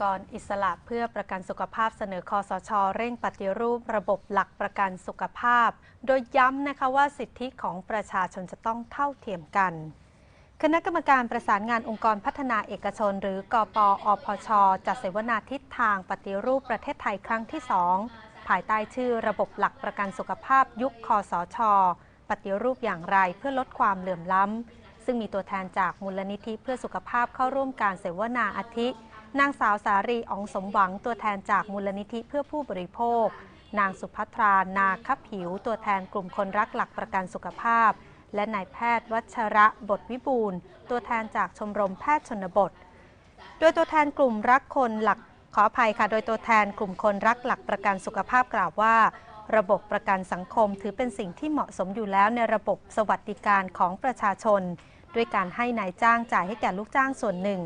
กรอิสระเพื่อประกันสุขภาพเสนอคอสช เร่งปฏิรูประบบหลักประกันสุขภาพ โดยย้ำนะคะว่าสิทธิของประชาชนจะต้องเท่าเทียมกันคณะกรรมการประสานงานองค์กรพัฒนาเอกชน หรือกปอพช จัดเสวนาทิศทางปฏิรูปประเทศไทยครั้งที่ 2 ภายใต้ชื่อระบบหลักประกันสุขภาพยุคคอสช ปฏิรูปอย่างไรเพื่อลดความเหลื่อมล้ำ ซึ่งมีตัวแทนจากมูลนิธิเพื่อสุขภาพเข้าร่วมการเสวนาอาทิ นางสาวสารีอองสมหวังตัวแทนจากมูลนิธิเพื่อผู้บริโภค นางสุภัทรา นาคผิว ตัวแทนกลุ่มคนรักหลักประกันสุขภาพ และนายแพทย์วัชระบทวิบูลตัวแทนจากชมรมแพทย์ชนบท โดยตัวแทนกลุ่มรักคนหลักขออภัยค่ะ โดยตัวแทนกลุ่มคนรักหลักประกันสุขภาพกล่าวว่า ระบบประกันสังคมถือเป็นสิ่งที่เหมาะสมอยู่แล้วในระบบสวัสดิการของประชาชน ด้วยการให้นายจ้างจ่ายให้แก่ลูกจ้างส่วนหนึ่ง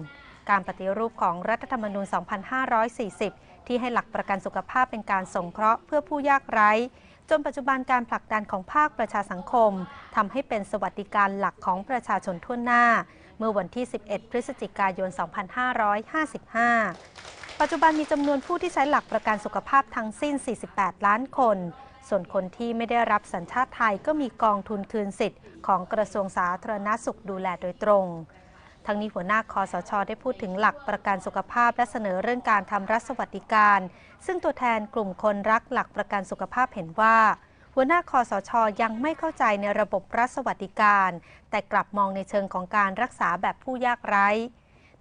การปฏิรูปของรัฐธรรมนูญ 2540 ที่ให้หลักประกันสุขภาพเป็นการสงเคราะห์เพื่อผู้ยากไร้ จนปัจจุบันการผลักดันของภาคประชาสังคมทำให้เป็นสวัสดิการหลักของประชาชนทั่วหน้า เมื่อวันที่ 11 พฤศจิกายน 2555 ปัจจุบันมีจำนวนผู้ที่ใช้หลักประกันสุขภาพทั้งสิ้น 48 ล้านคนส่วนคนที่ไม่ได้รับสัญชาติไทยก็มีกองทุนคืนสิทธิ์ของกระทรวงสาธารณสุขดูแลโดยตรง ทั้งนี้หัวหน้าคอสช ได้พูดถึงหลักประกันสุขภาพและเสนอเรื่องการทำรัฐสวัสดิการ ซึ่งตัวแทนกลุ่มคนรักหลักประกันสุขภาพเห็นว่า หัวหน้าคอสช ยังไม่เข้าใจในระบบรัฐสวัสดิการ แต่กลับมองในเชิงของการรักษาแบบผู้ยากไร้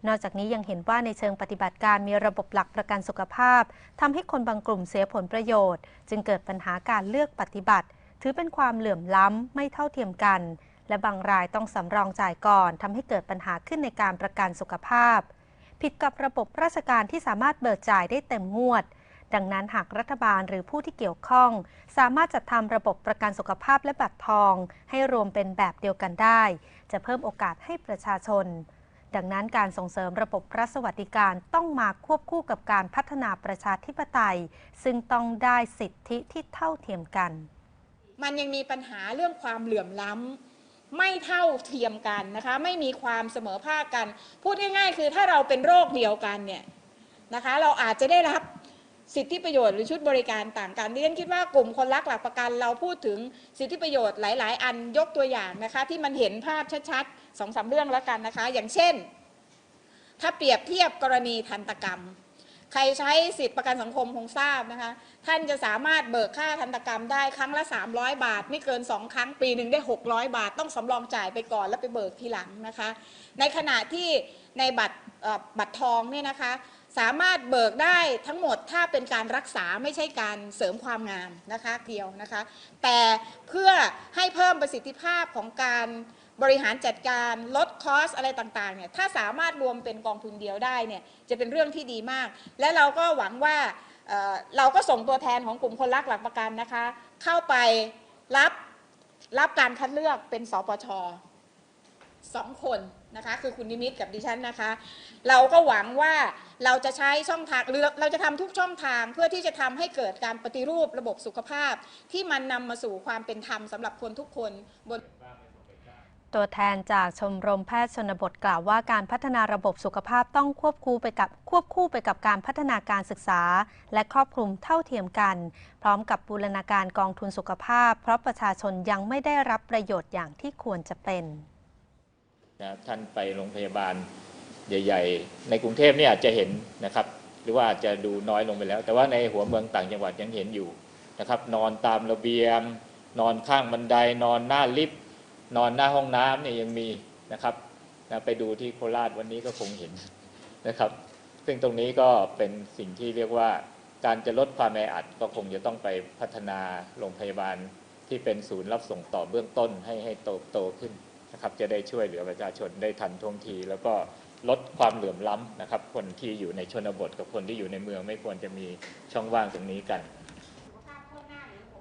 นอกจากนี้ยังเห็นว่าในเชิงปฏิบัติการมีระบบหลักประกันสุขภาพทำให้คนบางกลุ่มเสียผลประโยชน์ จึงเกิดปัญหาการเลือกปฏิบัติ ถือเป็นความเหลื่อมล้ำไม่เท่าเทียมกัน และบางรายต้องสำรองจ่ายก่อนทำให้เกิดปัญหาขึ้นในการประกันสุขภาพ ผิดกับระบบราชการที่สามารถเบิกจ่ายได้เต็มงวด ดังนั้นหากรัฐบาลหรือผู้ที่เกี่ยวข้อง สามารถจัดทำระบบประกันสุขภาพและบัตรทอง ให้รวมเป็นแบบเดียวกันได้ จะเพิ่มโอกาสให้ประชาชน ดังนั้นการส่งเสริมระบบรัฐสวัสดิการต้องมาควบคู่กับการพัฒนาประชาธิปไตย ซึ่งต้องได้สิทธิที่เท่าเทียมกัน มันยังมีปัญหาเรื่องความเหลื่อมล้ำ ไม่เท่าเทียมกันนะคะไม่มีความเสมอภาคกัน พูดง่ายๆ คือถ้าเราเป็นโรคเดียวกันเนี่ยนะคะเราอาจจะได้รับสิทธิประโยชน์หรือชุดบริการต่างกันดิฉันคิดว่ากลุ่มคนรักหลักประกัน เราพูดถึงสิทธิประโยชน์หลาย ๆ อันยกตัวอย่างนะคะที่มันเห็นภาพชัดๆสองสามเรื่องแล้วกันนะคะ อย่างเช่น ถ้าเปรียบเทียบกรณีทันตกรรม ใครใช้สิทธิประกันสังคมคงทราบนะคะ ท่านจะสามารถเบิกค่าทันตกรรมได้ครั้งละ 300 บาท ไม่เกิน 2 ครั้งปีหนึ่งได้ 600 บาท ต้องสำรองจ่ายไปก่อนแล้วไปเบิกทีหลังนะคะ ในขณะที่ในบัตรบัตรทองเนี่ยนะคะ สามารถเบิกได้ทั้งหมดถ้าเป็นการรักษาไม่ใช่การเสริมความงามนะคะเดียวนะคะ แต่เพื่อให้เพิ่มประสิทธิภาพของการบริหารจัดการลดคอสอะไรต่างๆเนี่ยถ้าสามารถรวมเป็นกองทุนเดียวได้เนี่ยจะเป็นเรื่องที่ดีมาก และเราก็หวังว่าเเราก็ส่งตัวแทนของกลุ่มคนรักหลักประกันนะคะ เข้าไปรับรับการคัดเลือกเป็นสปชสองคนนะคะคือคุณนิมิตกับดิฉันนะคะ เราก็หวังว่าเราจะใช้ช่องทางหรือเราจะทำทุกช่องทางเพื่อที่จะทำให้เกิดการปฏิรูประบบสุขภาพ ที่มันนำมาสู่ความเป็นธรรมสำหรับคนทุกคนบน ตัวแทนจากชมรมแพทย์ชนบทกล่าวว่าการพัฒนาระบบสุขภาพต้องควบคู่ไปกับควบคู่ไปกับการพัฒนาการศึกษา และครอบคลุมเท่าเทียมกัน พร้อมกับบูรณาการกองทุนสุขภาพ เพราะประชาชนยังไม่ได้รับประโยชน์อย่างที่ควรจะเป็นนะท่านไปโรงพยาบาลใหญ่ ๆ ในกรุงเทพเนี่ยอาจจะเห็นนะครับ หรือว่าอาจจะดูน้อยลงไปแล้ว แต่ว่าในหัวเมืองต่างจังหวัดยังเห็นอยู่นะครับ นอนตามระเบียง นอนข้างบันไดนอนหน้าลิฟต์ นอนหน้าห้องน้ำเนี่ยยังมีนะครับนะไปดูที่โคราชวันนี้ก็คงเห็นนะครับ ซึ่งตรงนี้ก็เป็นสิ่งที่เรียกว่าการจะลดความแออัดก็คงจะต้องไปพัฒนาโรงพยาบาลที่เป็นศูนย์รับส่งต่อเบื้องต้นให้ให้โตโตขึ้นนะครับจะได้ช่วยเหลือประชาชนได้ทันท่วงที แล้วก็ลดความเหลื่อมล้ำนะครับ คนที่อยู่ในชนบทกับคนที่อยู่ในเมืองไม่ควรจะมีช่องว่างตรงนี้กัน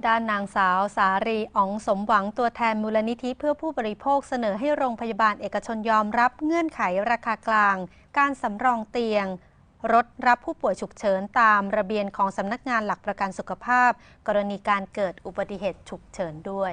ด้านนางสาวสารีอ๋องสมหวังตัวแทนมูลนิธิเพื่อผู้บริโภคเสนอให้โรงพยาบาลเอกชนยอมรับเงื่อนไขราคากลาง การสำรองเตียง รถรับผู้ป่วยฉุกเฉินตามระเบียนของสำนักงานหลักประกันสุขภาพ กรณีการเกิดอุบัติเหตุฉุกเฉินด้วย